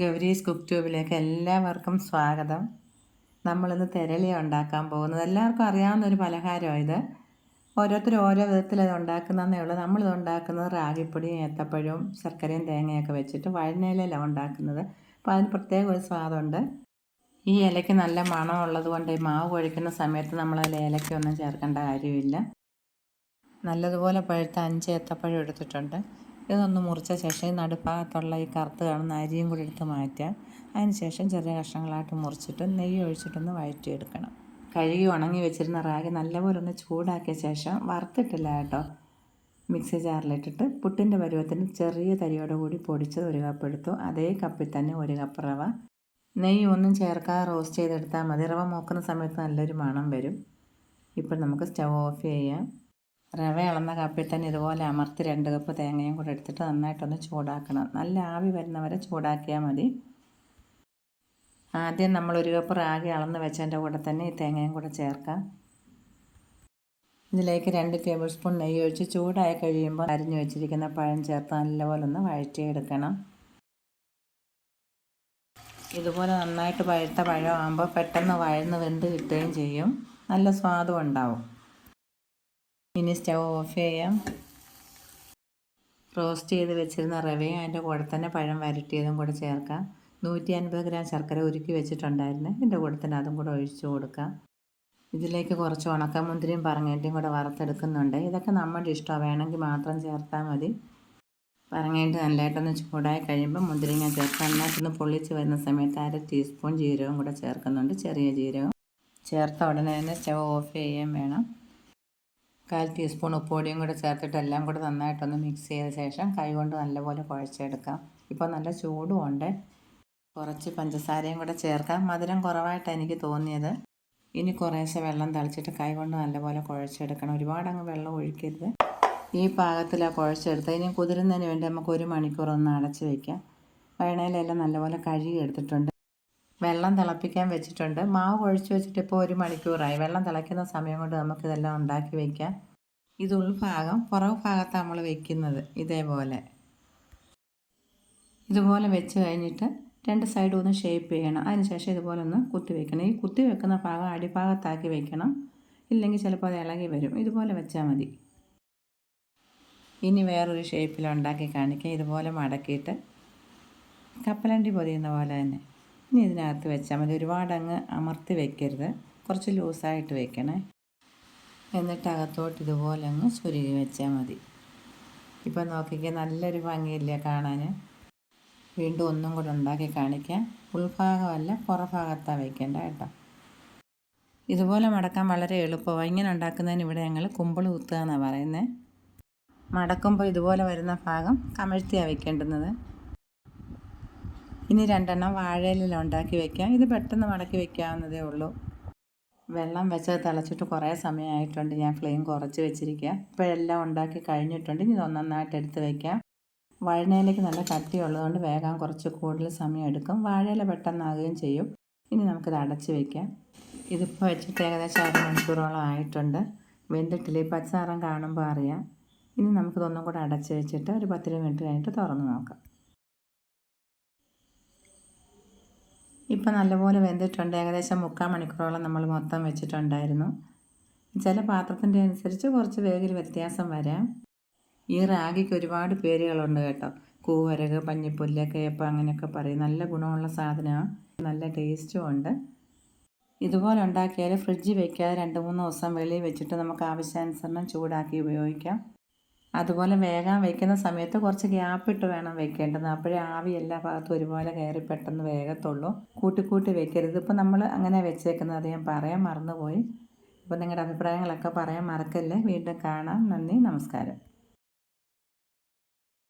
Gowri's cook ട്യൂബിലേക്ക് എല്ലാവർക്കും സ്വാഗതം. നമ്മളിന്ന് തെരളി ഉണ്ടാക്കാൻ പോകുന്നത്. എല്ലാവർക്കും അറിയാവുന്ന ഒരു പലഹാരമാണ് ഇത്. ഓരോരുത്തർ ഓരോ വിധത്തിൽ ഇത് ഉണ്ടാക്കുന്നതേ ഉള്ളൂ. നമ്മളിത് ഉണ്ടാക്കുന്നത് റാഗിപ്പൊടിയും ഏത്തപ്പഴവും ശർക്കരയും തേങ്ങയൊക്കെ വെച്ചിട്ട് വഴനയിലാണ് ഉണ്ടാക്കുന്നത്. അപ്പോൾ അതിന് പ്രത്യേക ഒരു സ്വാദുണ്ട്. ഈ ഇലയ്ക്ക് നല്ല മണമുള്ളത് കൊണ്ട് ഈ മാവ് കുഴിക്കുന്ന സമയത്ത് നമ്മൾ അതിൽ ഇലയ്ക്കൊന്നും ചേർക്കേണ്ട കാര്യമില്ല. നല്ലതുപോലെ പഴുത്ത അഞ്ച് ഏത്തപ്പഴം എടുത്തിട്ടുണ്ട്. ഇതൊന്ന് മുറിച്ച ശേഷം ഈ നടുഭാഗത്തുള്ള ഈ കറുത്ത് കാണുന്ന അരിയും കൂടി എടുത്ത് മാറ്റുക അതിന് ശേഷം ചെറിയ കഷ്ണങ്ങളായിട്ട് മുറിച്ചിട്ട് നെയ്യ് ഒഴിച്ചിട്ടൊന്ന് വഴറ്റിയെടുക്കണം. കഴുകി ഉണങ്ങി വെച്ചിരുന്ന റാഗി നല്ലപോലെ ഒന്ന് ചൂടാക്കിയ ശേഷം വറുത്തിട്ടില്ല കേട്ടോ. മിക്സി ജാറിലിട്ടിട്ട് പുട്ടിന്റെ പരുവത്തിന് ചെറിയ തരിയോടെ കൂടി പൊടിച്ചത് ഒരു കപ്പ് എടുത്തു. അതേ കപ്പിൽ തന്നെ ഒരു കപ്പ് റവ. നെയ്യ് ഒന്നും ചേർക്കാതെ റോസ്റ്റ് ചെയ്തെടുത്താൽ മതി. റവ മൂക്കുന്ന സമയത്ത് നല്ലൊരു മണം വരും. ഇപ്പോൾ നമുക്ക് സ്റ്റവ് ഓഫ് ചെയ്യാം. റവ ഇളന്ന കപ്പിൽ തന്നെ ഇതുപോലെ അമർത്തി രണ്ട് കപ്പ് തേങ്ങയും കൂടെ എടുത്തിട്ട് നന്നായിട്ടൊന്ന് ചൂടാക്കണം. നല്ല ആവി വരുന്നവരെ ചൂടാക്കിയാൽ മതി. ആദ്യം നമ്മൾ ഒരു കപ്പ് റാഗി അളന്ന് വെച്ചതിന്റെ കൂടെ തന്നെ ഈ തേങ്ങയും കൂടെ ചേർക്കാം. ഇതിലേക്ക് രണ്ട് ടേബിൾ സ്പൂൺ നെയ്യ് ഒഴിച്ച് ചൂടായി കഴിയുമ്പോൾ അരിഞ്ഞു വെച്ചിരിക്കുന്ന പഴം ചേർത്ത് നല്ലപോലെ ഒന്ന് വഴറ്റിയെടുക്കണം. ഇതുപോലെ നന്നായിട്ട് പഴുത്ത പഴമാകുമ്പോൾ പെട്ടെന്ന് വഴന്ന് വെന്ത് കിട്ടുകയും ചെയ്യും. നല്ല സ്വാദും ഉണ്ടാവും. ഇനി സ്റ്റൗ ഓഫ് ചെയ്യാം. റോസ്റ്റ് ചെയ്ത് വെച്ചിരുന്ന റവയും അതിന്റെ കൂടെ തന്നെ പഴം വരട്ടിയതും കൂടെ ചേർക്കാം. നൂറ്റി അൻപത് ഗ്രാം ശർക്കര ഉരുക്കി വെച്ചിട്ടുണ്ടായിരുന്നു. ഇതിന്റെ കൂടെ തന്നെ അതും കൂടെ ഒഴിച്ചു കൊടുക്കാം. ഇതിലേക്ക് കുറച്ച് ഉണക്കമുന്തിരിയും പറങ്ങേണ്ടിയും കൂടെ വറുത്തെടുക്കുന്നുണ്ട്. ഇതൊക്കെ നമ്മുടെ ഇഷ്ടമാണ്. വേണമെങ്കിൽ മാത്രം ചേർത്താൽ മതി. പറങ്ങേണ്ടി നല്ലതായിട്ടൊന്ന് ചൂടായി കഴിയുമ്പോൾ മുന്തിരിങ്ങ ചേർത്ത് നന്നായിട്ടൊന്ന് പൊള്ളിച്ച് വരുന്ന സമയത്ത് അര ടീസ്പൂൺ ജീരകവും കൂടെ ചേർക്കുന്നുണ്ട്. ചെറിയ ജീരകം ചേർത്ത ഉടനെ തന്നെ സ്റ്റവ് ഓഫ് ചെയ്യാൻ വേണം. കാൽ ടീസ്പൂൺ ഉപ്പുപൊടിയും കൂടെ ചേർത്തിട്ട് എല്ലാം കൂടെ നന്നായിട്ടൊന്ന് മിക്സ് ചെയ്ത ശേഷം കൈ കൊണ്ട് നല്ലപോലെ കുഴച്ചെടുക്കാം. ഇപ്പോൾ നല്ല ചൂടും ഉണ്ട്. കുറച്ച് പഞ്ചസാരയും കൂടെ ചേർക്കാം. മധുരം കുറവായിട്ടാണ് എനിക്ക് തോന്നിയത്. ഇനി കുറേശ്ശെ വെള്ളം തളിച്ചിട്ട് കൈകൊണ്ട് നല്ലപോലെ കുഴച്ചെടുക്കണം. ഒരുപാട് അങ്ങ് വെള്ളം ഒഴിക്കരുത്. ഈ പാകത്തിലാണ് കുഴച്ചെടുത്ത് ഇനി കുതിരുന്നതിന് വേണ്ടി നമുക്ക് ഒരു മണിക്കൂർ ഒന്ന് അടച്ച് വയ്ക്കാം വേണേലെല്ലാം നല്ലപോലെ കഴുകി എടുത്തിട്ടുണ്ട്. വെള്ളം തിളപ്പിക്കാൻ വെച്ചിട്ടുണ്ട്. മാവ് കുഴച്ച് വെച്ചിട്ട് ഇപ്പോൾ ഒരു മണിക്കൂറായി. വെള്ളം തിളയ്ക്കുന്ന സമയം കൊണ്ട് നമുക്കിതെല്ലാം ഉണ്ടാക്കി വയ്ക്കാം ഇത് ഉൾഭാഗം പുറകു ഭാഗത്താണ് നമ്മൾ വെക്കുന്നത് ഇതേപോലെ. ഇതുപോലെ വെച്ച് കഴിഞ്ഞിട്ട് രണ്ട് സൈഡും ഒന്ന് ഷേപ്പ് ചെയ്യണം. അതിനുശേഷം ഇതുപോലെ ഒന്ന് കുത്തി വെക്കണം. ഈ കുത്തി വെക്കുന്ന ഭാഗം അടിഭാഗത്താക്കി വെക്കണം. ഇല്ലെങ്കിൽ ചിലപ്പോൾ അത് ഇളകി വരും. ഇതുപോലെ വെച്ചാൽ മതി. ഇനി വേറൊരു ഷേപ്പിൽ ഉണ്ടാക്കി കാണിക്കാം. ഇതുപോലെ മടക്കിയിട്ട് കപ്പലണ്ടി പൊതിയുന്ന പോലെ തന്നെ. ഇനി ഇതിനകത്ത് വെച്ചാൽ മതി. ഒരുപാട് അങ്ങ് അമർത്തി വെക്കരുത്. കുറച്ച് ലൂസായിട്ട് വെക്കണേ. എന്നിട്ട് അകത്തോട്ട് ഇതുപോലെ അങ്ങ് ചുരുകി വെച്ചാൽ മതി. ഇപ്പം നോക്കിക്കാൻ നല്ലൊരു ഭംഗിയില്ലേ കാണാൻ. വീണ്ടും ഒന്നും കൂടെ ഉണ്ടാക്കി കാണിക്കാം. ഉൾഭാഗമല്ല പുറഭാഗത്താണ് വയ്ക്കേണ്ട കേട്ടോ. ഇതുപോലെ മടക്കാൻ വളരെ എളുപ്പമാണ് ഇങ്ങനെ ഉണ്ടാക്കുന്നതിന് ഇവിടെ ഞങ്ങൾ കുമ്പിൾ കുത്തുക എന്നാണ് പറയുന്നത് മടക്കുമ്പോൾ ഇതുപോലെ വരുന്ന ഭാഗം കമഴ്ത്തിയാണ് വയ്ക്കേണ്ടുന്നത് ഇനി രണ്ടെണ്ണം വാഴയില ഉണ്ടാക്കി വെക്കാം. ഇത് പെട്ടെന്ന് മടക്കി വെക്കാവുന്നതേ ഉള്ളൂ. വെള്ളം വെച്ച് തിളച്ചിട്ട് കുറേ സമയമായിട്ടുണ്ട്. ഞാൻ ഫ്ലെയിം കുറച്ച് വെച്ചിരിക്കുക. ഇപ്പോഴെല്ലാം ഉണ്ടാക്കി കഴിഞ്ഞിട്ടുണ്ട്. ഇനി ഒന്നൊന്നായിട്ട് എടുത്ത് വയ്ക്കാം വഴനയിലേക്ക് നല്ല കട്ടിയുള്ളതുകൊണ്ട് വേഗം കുറച്ച് കൂടുതൽ സമയം എടുക്കും. വാഴയില പെട്ടെന്നാകുകയും ചെയ്യും. ഇനി നമുക്കിത് അടച്ച് വയ്ക്കാം ഇതിപ്പോൾ വെച്ചിട്ട് ഏകദേശം അരമണിക്കൂറോളം ആയിട്ടുണ്ട്. വെന്തിട്ടില്ല ഈ പച്ചനിറം കാണുമ്പോൾ അറിയാം. ഇനി നമുക്കിതൊന്നും കൂടെ അടച്ച് വെച്ചിട്ട് ഒരു പത്തിരുപത് മിനിറ്റ് കഴിഞ്ഞിട്ട് തുറന്ന് നോക്കാം. ഇപ്പം നല്ലപോലെ വെന്തിട്ടുണ്ട്. ഏകദേശം മുക്കാൽ മണിക്കൂറോളം നമ്മൾ മൊത്തം വെച്ചിട്ടുണ്ടായിരുന്നു. ചില പാത്രത്തിന്റെ അനുസരിച്ച് കുറച്ച് വേഗിൽ വ്യത്യാസം വരാം. ഈ റാഗിക്ക് ഒരുപാട് പേരുകളുണ്ട് കേട്ടോ. കൂവരക് പഞ്ഞിപ്പുല്ല് കേപ്പ് അങ്ങനെയൊക്കെ പറയും. നല്ല ഗുണമുള്ള സാധനമാണ് നല്ല ടേസ്റ്റും ഉണ്ട്. ഇതുപോലെ ഉണ്ടാക്കിയാൽ ഫ്രിഡ്ജിൽ വയ്ക്കാതെ രണ്ട് മൂന്ന് ദിവസം വെളിയിൽ വെച്ചിട്ട് നമുക്ക് ആവശ്യാനുസരണം ചൂടാക്കി ഉപയോഗിക്കാം. അതുപോലെ വേഗം വയ്ക്കുന്ന സമയത്ത് കുറച്ച് ഗ്യാപ്പ് ഇട്ട് വേണം വെക്കേണ്ടത്. അപ്പോഴേ ആവി എല്ലാ ഭാഗത്തും ഒരുപോലെ കയറി പെട്ടെന്ന് വേഗത്തുള്ളൂ. കൂട്ടി കൂട്ടി വെക്കരുത്. ഇപ്പോൾ നമ്മൾ അങ്ങനെ വെച്ചേക്കുന്നത് അത് ഞാൻ പറയാൻ മറന്നുപോയി. അപ്പോൾ നിങ്ങളുടെ അഭിപ്രായങ്ങളൊക്കെ പറയാൻ മറക്കല്ലേ? വീണ്ടും കാണാം. നന്ദി. നമസ്കാരം.